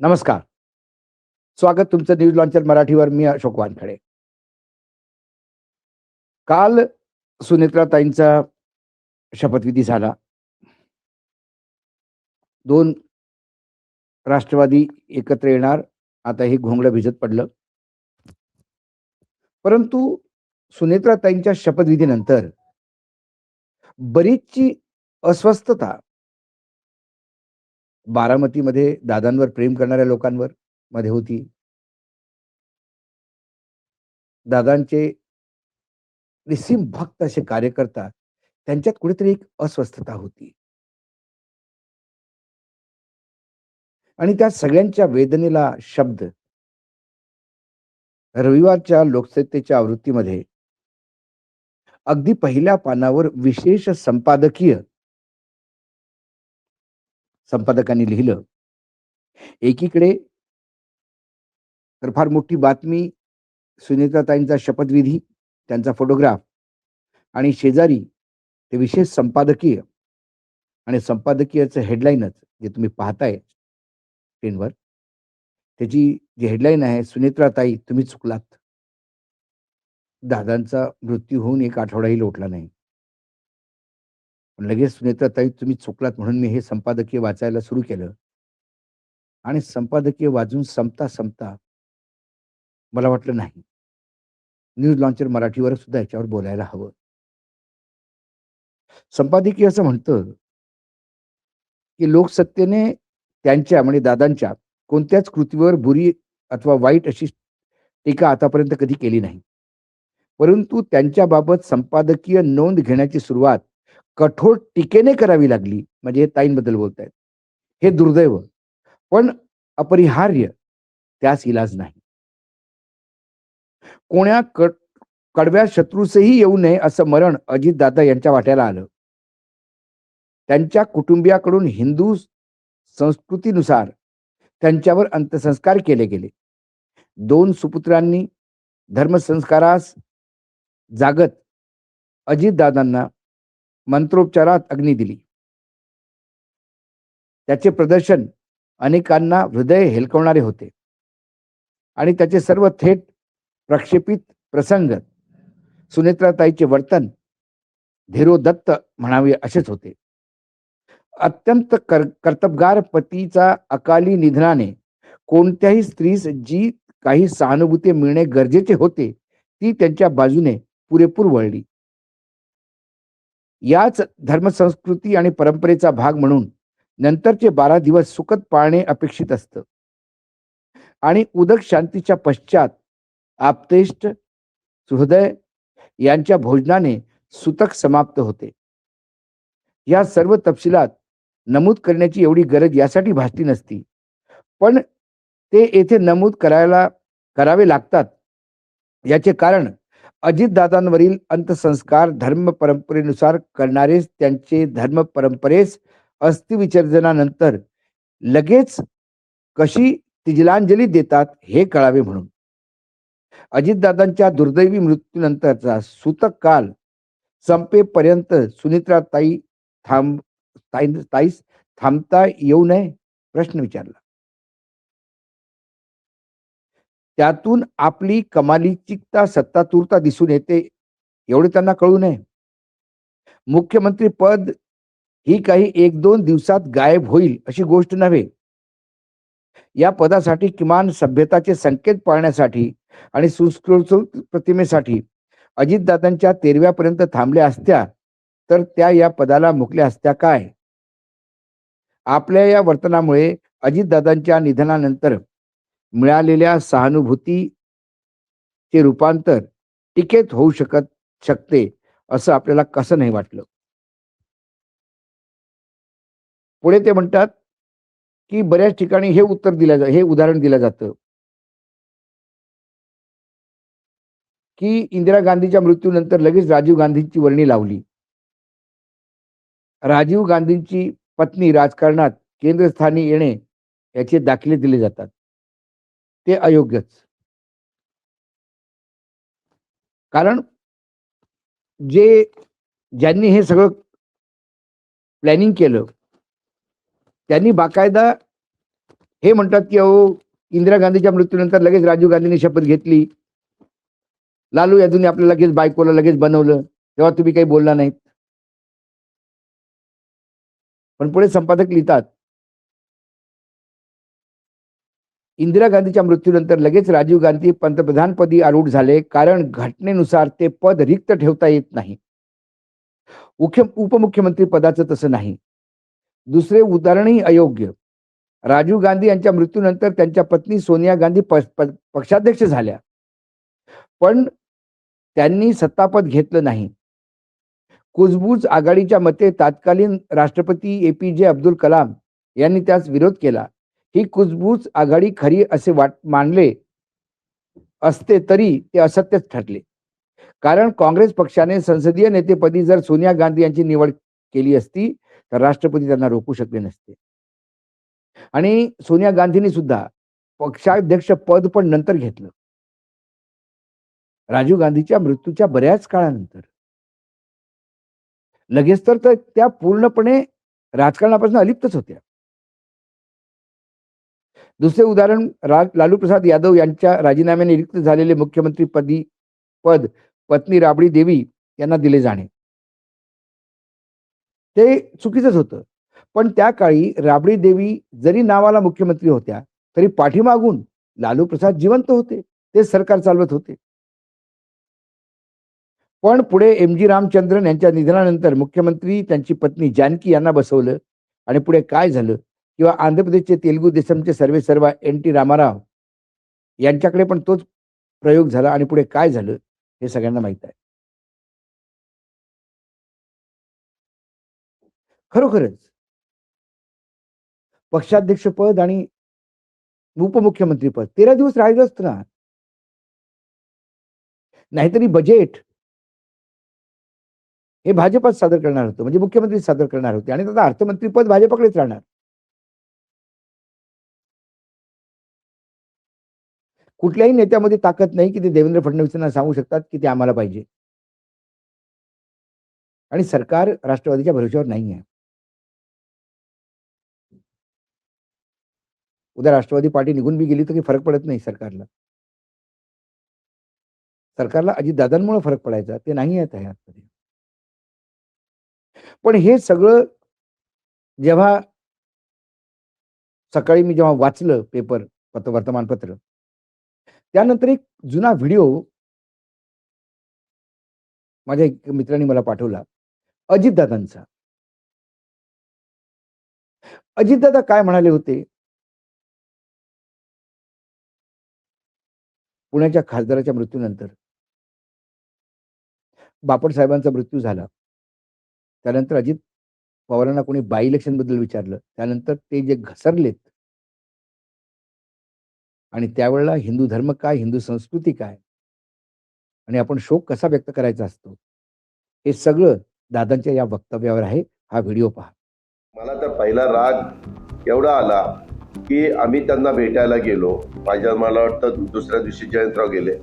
नमस्कार. स्वागत तुमचं न्यूज लॉन्चर मराठीवर मी अशोक वानखडे. काल सुनेत्राताईंचा शपथविधी झाला. दोन राष्ट्रवादी एकत्र येणार आता हे घोंगडं भिजत पडलं. परंतु सुनेत्राताईंच्या शपथविधीनंतर बरीचशी अस्वस्थता बारामतीमध्ये दादांवर प्रेम करणाऱ्या लोकांवर मध्ये होती. दादांचे निसीम भक्त असे कार्यकर्ता त्यांच्यात कुठेतरी एक अस्वस्थता होती. आणि त्या सगळ्यांच्या वेदनेला शब्द रविवारच्या लोकसत्तेच्या आवृत्तीमध्ये अगदी पहिल्या पानावर विशेष संपादकीय संपादकांनी लिहिलं. एकीकडे तर फार मोठी बातमी सुनीताताईंचा शपथविधी त्यांचा फोटोग्राफ आणि शेजारी ते विशेष संपादकीय आणि संपादकीयचं हेडलाईनच जे तुम्ही पाहताय स्क्रीनवर त्याची जी हेडलाईन आहे सुनेत्राताई तुम्ही चुकलात. दादांचा मृत्यू होऊन एक आठवडाही लोटला नाही. पण लगेच सुनेत्राताई तुम्ही चुकलात म्हणून मी हे संपादकीय वाचायला सुरू केलं. आणि संपादकीय वाचून संपता संपता मला वाटलं नाही. न्यूज लॉन्चर मराठीवर सुद्धा याच्यावर बोलायला हवं. संपादकीय असं म्हणतं की लोकसत्तेने त्यांच्या म्हणजे दादांच्या कोणत्याच कृतीवर बुरी अथवा वाईट अशी टीका आतापर्यंत कधी केली नाही. परंतु त्यांच्याबाबत संपादकीय नोंद घेण्याची सुरुवात कठोर टीकेने करावी लागली. म्हणजे हे ताईंबद्दल बोलतायत. हे दुर्दैव. पण अपरिहार्य त्यास इलाज नाही. कोण्या कड कडव्या शत्रूसही येऊ नये असं मरण अजितदादा यांच्या वाट्याला आलं. त्यांच्या कुटुंबियाकडून हिंदू संस्कृतीनुसार त्यांच्यावर अंत्यसंस्कार केले गेले. दोन सुपुत्रांनी धर्मसंस्कारास जागत अजितदादांना मंत्रोपचारात अग्नी दिली. त्याचे प्रदर्शन अनेकांना हृदय हेलकवणारे होते. आणि त्याचे सर्व थेट प्रक्षेपित प्रसंग सुनेत्राताईचे वर्तन धीरोदत्त म्हणावे असेच होते. अत्यंत कर कर्तबगार पतीचा अकाली निधनाने कोणत्याही स्त्रीस जी काही सहानुभूती मिळणे गरजेचे होते ती त्यांच्या बाजूने पुरेपूर वळली. याच धर्मसंस्कृती आणि परंपरेचा भाग म्हणून नंतरचे बारा दिवस सुखद पाळणे अपेक्षित असतं. आणि उदक शांतीच्या पश्चात आपतेष्ट सुहृदय यांच्या भोजनाने सुतक समाप्त होते. या सर्व तपशिलात नमूद करण्याची एवढी गरज यासाठी भासली नसती. पण ते येथे नमूद करायला करावे लागतात. याचे कारण अजितदादांवरील अंत्यसंस्कार धर्म परंपरेनुसार करणारेच त्यांचे धर्म परंपरेस अस्थिविसर्जनानंतर लगेच कशी तिजलांजली देतात हे कळावे म्हणून. अजितदादांच्या दुर्दैवी मृत्यूनंतरचा सूतक काल संपेपर्यंत सुनित्राताई थांब ताई ताईस थांबता येऊ नये प्रश्न विचारला. त्यातून आपली कमालीचिकता सत्तातूरता दिसून येते एवढे त्यांना कळू नये. मुख्यमंत्री पद ही काही एक दोन दिवसात गायब होईल अशी गोष्ट नव्हे. या पदासाठी किमान सभ्यताचे संकेत पाळण्यासाठी आणि सुस्कृत प्रतिमेसाठी अजितदादांच्या तेरव्यापर्यंत थांबल्या असत्या तर त्या या पदाला मुकल्या असत्या काय? आपल्या या वर्तनामुळे अजितदादांच्या निधनानंतर मिळालेल्या सहानुभूती चे रूपांतर टिकेत होऊ शकत शकते असं आपल्याला कसं नाही वाटलं? पुढे ते म्हणतात की बऱ्याच ठिकाणी हे उत्तर दिलं जा हे उदाहरण दिलं जातं. की इंदिरा गांधीच्या मृत्यूनंतर लगेच राजीव गांधींची वर्णी लावली. राजीव गांधींची पत्नी राजकारणात केंद्रस्थानी येणे याचे दाखले दिले जातात. ते अयोग्यच. कारण जे ज्यांनी हे सगळं प्लॅनिंग केलं त्यांनी बाकायदा हे म्हणतात की अहो इंदिरा गांधीच्या मृत्यूनंतर लगेच राजीव गांधींनी शपथ घेतली. लालू यादूंनी आपल्याला लगेच बायकोला लगेच बनवलं तेव्हा तुम्ही काही बोलला नाहीत. पण पुढे संपादक लिहितात इंदिरा गांधीच्या मृत्यूनंतर लगेच राजीव गांधी पंतप्रधानपदी आरूढ झाले कारण घटनेनुसार ते पद रिक्त ठेवता येत नाही. मुख्य उपमुख्यमंत्री पदाचं तसं नाही. दुसरे उदाहरणही अयोग्य. राजीव गांधी यांच्या मृत्यूनंतर त्यांच्या पत्नी सोनिया गांधी पक्षाध्यक्ष झाल्या. पण त्यांनी सत्तापद घेतलं नाही. कुजबूज आघाडीच्या मते तत्कालीन राष्ट्रपती ए पी जे अब्दुल कलाम यांनी त्यास विरोध केला. ही कुजबूज आघाडी खरी असे वाट मानले असते तरी ते असत्यच ठरले. कारण काँग्रेस पक्षाने संसदीय नेतेपदी जर सोनिया गांधी यांची निवड केली असती तर राष्ट्रपती त्यांना रोखू शकले नसते. आणि सोनिया गांधींनी सुद्धा पक्षाध्यक्ष पद पण नंतर घेतलं. राजीव गांधीच्या मृत्यूच्या बऱ्याच काळानंतर. लगेच तर तर त्या पूर्णपणे राजकारणापासून अलिप्तच होत्या. दुसरे उदाहरण रा- लालू प्रसाद यादव यांच्या राजीनाम्याने रिक्त झालेले मुख्यमंत्री पदी पद पत्नी राबडी देवी यांना दिले जाणे. ते चुकीचंच होतं. पण त्या काळी राबडी देवी जरी नावाला मुख्यमंत्री होत्या तरी पाठीमागून लालू प्रसाद जिवंत होते. ते सरकार चालवत होते. पण पुढे एम जी रामचंद्रन यांच्या निधनानंतर मुख्यमंत्री त्यांची पत्नी जानकी यांना बसवलं आणि पुढे काय झालं? किंवा आंध्र प्रदेशचे तेलुगू देशमचे सर्वे सर्व एन टी रामाराव यांच्याकडे पण तोच प्रयोग झाला आणि पुढे काय झालं हे सगळ्यांना माहीत आहे. खरोखरच पक्षाध्यक्ष पद आणि उपमुख्यमंत्री पद तेरा दिवस राहिलं असत ना. नाहीतरी बजेट हे भाजपात सादर करणार होतं म्हणजे मुख्यमंत्री सादर करणार होते आणि त्याचा अर्थमंत्री पद भाजपाकडेच राहणार. कुठल्याही नेत्यामध्ये ताकद नाही की ते देवेंद्र फडणवीसांना सांगू शकतात की ते आम्हाला पाहिजे. आणि सरकार राष्ट्रवादीच्या भरोश्यावर नाही आहे उद्या राष्ट्रवादी पार्टी निघून बी गेली तर काही फरक पडत नाही सरकारला. सरकारला अजितदादांमुळे फरक पडायचा ते नाही आहेत ह्यामध्ये पण हे सगळं जेव्हा सकाळी मी जेव्हा वाचलं पेपर पत्र वर्तमानपत्र त्यानंतर एक जुना व्हिडिओ माझ्या एक मित्राने मला पाठवला. अजितदादांचा. अजितदादा काय म्हणाले होते? पुण्याच्या खासदाराच्या मृत्यूनंतर. बापट साहेबांचा मृत्यू झाला. त्यानंतर अजित पवारांना कोणी बाय इलेक्शनबद्दल विचारलं. त्यानंतर ते जे घसरलेत आणि त्यावेळेला हिंदू धर्म काय हिंदू संस्कृती काय? आणि आपण शोक कसा व्यक्त करायचा असतो? हे सगळं दादांच्या या वक्तव्यावर आहे. हा व्हिडिओ पहा. मला तर पहिला राग एवढा आला की आम्ही त्यांना भेटायला गेलो. माझ्या मला वाटतं दुसऱ्या दिवशी जयंतराव गेले.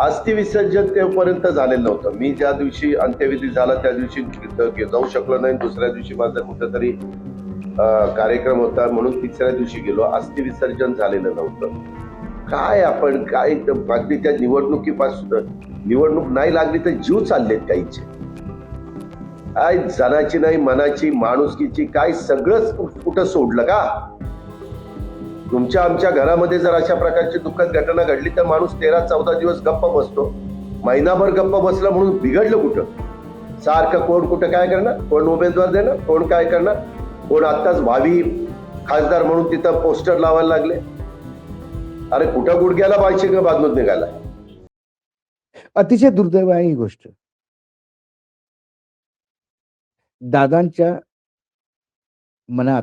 अस्थि विसर्जन तेपर्यंत झालेलं नव्हतं. मी ज्या दिवशी अंत्यविधी झाला त्या दिवशी जाऊ शकलो नाही. दुसऱ्या दिवशी माझा कुठेतरी कार्यक्रम होता म्हणून तिसऱ्या दिवशी गेलो. अस्थि विसर्जन झालेलं नव्हतं. काय आपण काय अगदी त्या निवडणुकीपासून? निवडणूक नाही लागली तर जीव चाललेत काहीचे काय जनाची नाही मनाची माणुसकीची काय सगळंच कुठं सोडलं का? तुमच्या आमच्या घरामध्ये जर अशा प्रकारची दुःखद घटना घडली तर माणूस तेरा चौदा दिवस गप्प बसतो. महिनाभर गप्प बसला म्हणून बिघडलं कुठं? सारखं कोण कुठं काय करणार? कोण उमेदवार देणार? कोण काय करणार? कोण आत्ताच भावी खासदार म्हणून तिथं पोस्टर लावायला लागले. अरे कुठं गुडघ्याला पाहिजे का बाजूत निघाला? अतिशय दुर्दैव आहे ही गोष्ट. दादांच्या मनात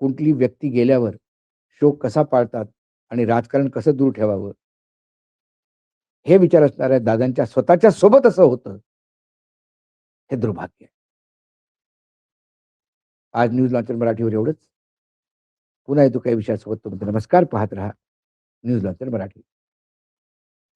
कुठली व्यक्ती गेल्यावर शोक कसा पाळतात आणि राजकारण कसं दूर ठेवावं? हे विचार असणाऱ्या दादांच्या स्वतःच्या सोबत असं होतं हे दुर्भाग्य आज न्यूज लॉन्चर मराठीवर एवढंच. पुन्हा येतो काही विषयासोबत तुमचं नमस्कार पाहत राहा. News launcher Marathi